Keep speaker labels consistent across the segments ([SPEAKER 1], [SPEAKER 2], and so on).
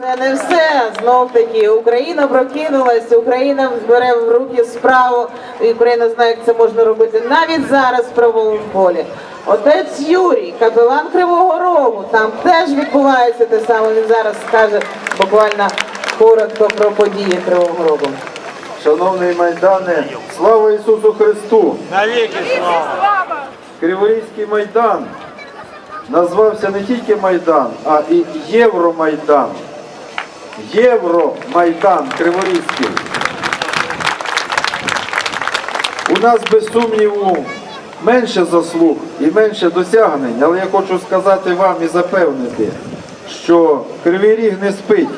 [SPEAKER 1] Це не все. Знов таки Україна прокинулась, Україна бере в руки справу, і Україна знає, як це можна робити навіть зараз в правовому полі. Отець Юрій, капелан Кривого Рогу, там теж відбувається те саме. Він зараз скаже буквально коротко про події Кривого Рогу.
[SPEAKER 2] Шановний Майдане, слава Ісусу Христу!
[SPEAKER 3] Навіки слава!
[SPEAKER 2] Криворізький Майдан назвався не тільки Майдан, а і Євромайдан. Євромайдан Криворізький. У нас без сумніву менше заслуг і менше досягнень, але я хочу сказати вам і запевнити, що Кривий Ріг не спить.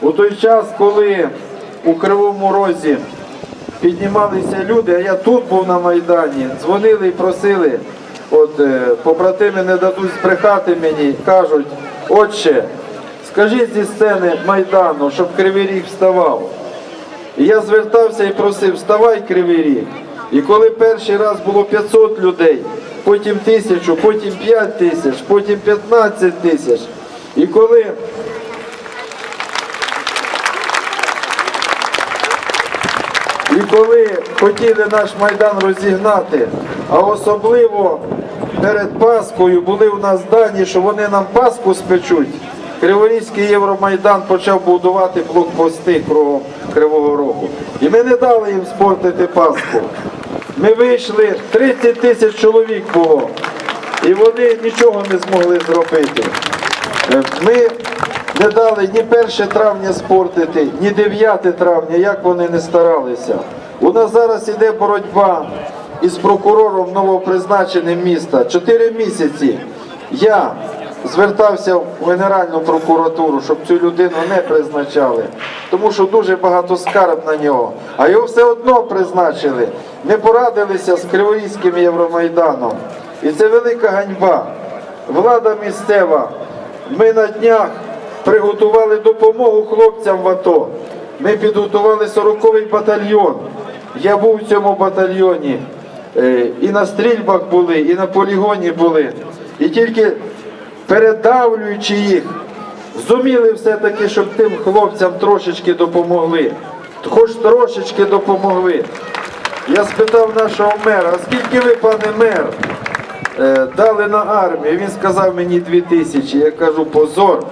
[SPEAKER 2] У той час, коли у Кривому Розі піднімалися люди, а я тут був на Майдані, дзвонили і просили, от е, побратими не дадуть збрехати мені, кажуть, отче, скажіть зі сцени Майдану, щоб Кривий Ріг вставав. І я звертався і просив, вставай, Кривий Ріг. І коли перший раз було 500 людей, потім тисячу, потім 5 тисяч, потім 15 тисяч. І коли І коли хотіли наш майдан розігнати, а особливо перед Паскою були у нас дані, що вони нам Пасху спечуть. Криворізький Євромайдан почав будувати блокпости кругом Кривого Рогу. І ми не дали їм спортити Пасху. Ми вийшли, 30 тисяч чоловік було, і вони нічого не змогли зробити. Е, Ми не дали ні 1 травня спортити, ні 9 травня, як вони не старалися. У нас зараз іде боротьба із прокурором новопризначеним міста. Чотири місяці я звертався в Генеральну прокуратуру, щоб цю людину не призначали, тому що дуже багато скарб на нього. А його все одно призначили. Ми порадилися з Криворізьким Євромайданом. І це велика ганьба. Влада місцева. Ми на днях приготували допомогу хлопцям в АТО. Ми підготували 40-й батальйон. Я був в цьому батальйоні. Е, І на стрільбах були, і на полігоні були. І тільки передавлюючи їх, зуміли все-таки, щоб тим хлопцям трошечки допомогли. Хоч трошечки допомогли. Я спитав нашого мера, а скільки ви, пане мер, е, дали на армію? Він сказав мені дві тисячі. Я кажу, позор.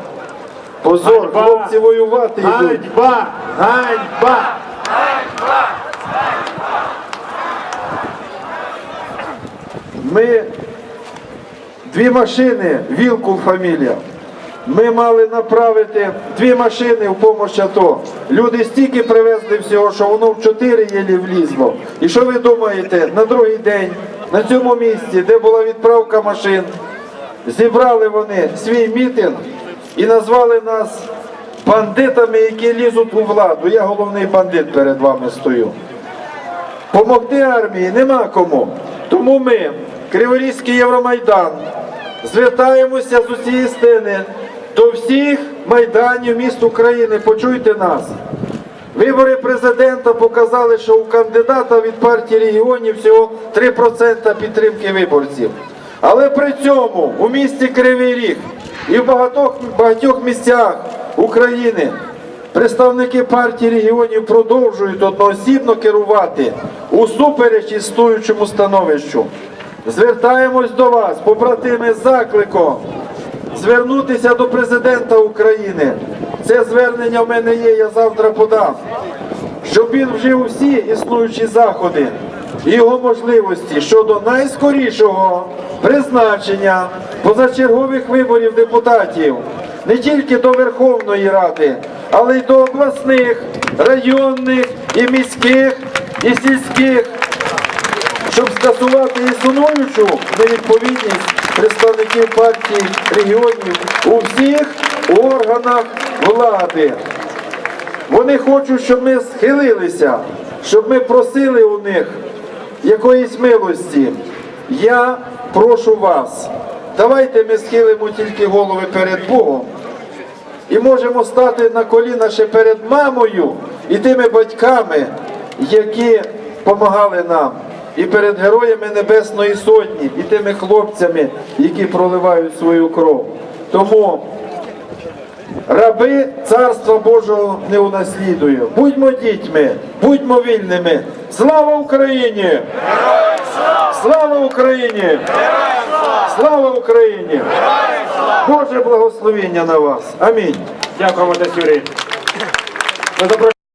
[SPEAKER 2] Позор,
[SPEAKER 3] Ганьба!
[SPEAKER 2] хлопці воювати йдуть.
[SPEAKER 3] Ганьба! Ганьба!
[SPEAKER 2] Ми дві машини, Вілкул фамілія. Ми мали направити дві машини в допомогу АТО. Люди стільки привезли всього, що воно в чотири єлі влізло. І що ви думаєте, на другий день на цьому місці, де була відправка машин, зібрали вони свій мітинг і назвали нас бандитами, які лізуть у владу. Я головний бандит перед вами стою. Помогти армії нема кому. Тому ми, Криворізький Євромайдан, звертаємося з усієї стени до всіх майданів міст України. Почуйте нас. Вибори президента показали, що у кандидата від партії регіонів всього 3% підтримки виборців. Але при цьому у місті Кривий Ріг і в багатьох, багатьох місцях України представники партії регіонів продовжують одноосібно керувати усупереч існуючому становищу. Звертаємось до вас, побратими, з закликом звернутися до президента України. Це звернення в мене є, я завтра подам. Щоб він вжив усі існуючі заходи його можливості щодо найскорішого призначення позачергових виборів депутатів не тільки до Верховної Ради, але й до обласних, районних і міських і сільських щоб скасувати існуючу невідповідність представників партії регіонів у всіх органах влади. Вони хочуть, щоб ми схилилися, щоб ми просили у них якоїсь милості. Я прошу вас, давайте ми схилимо тільки голови перед Богом і можемо стати на коліна ще перед мамою і тими батьками, які допомагали нам, і перед героями Небесної Сотні, і тими хлопцями, які проливають свою кров. Тому Раби Царства Божого не унаслідує. Будьмо дітьми, будьмо вільними. Слава Україні! Слава Україні! Слава Україні! Боже благословення на вас! Амінь.
[SPEAKER 3] Дякуємо, отець Юрій.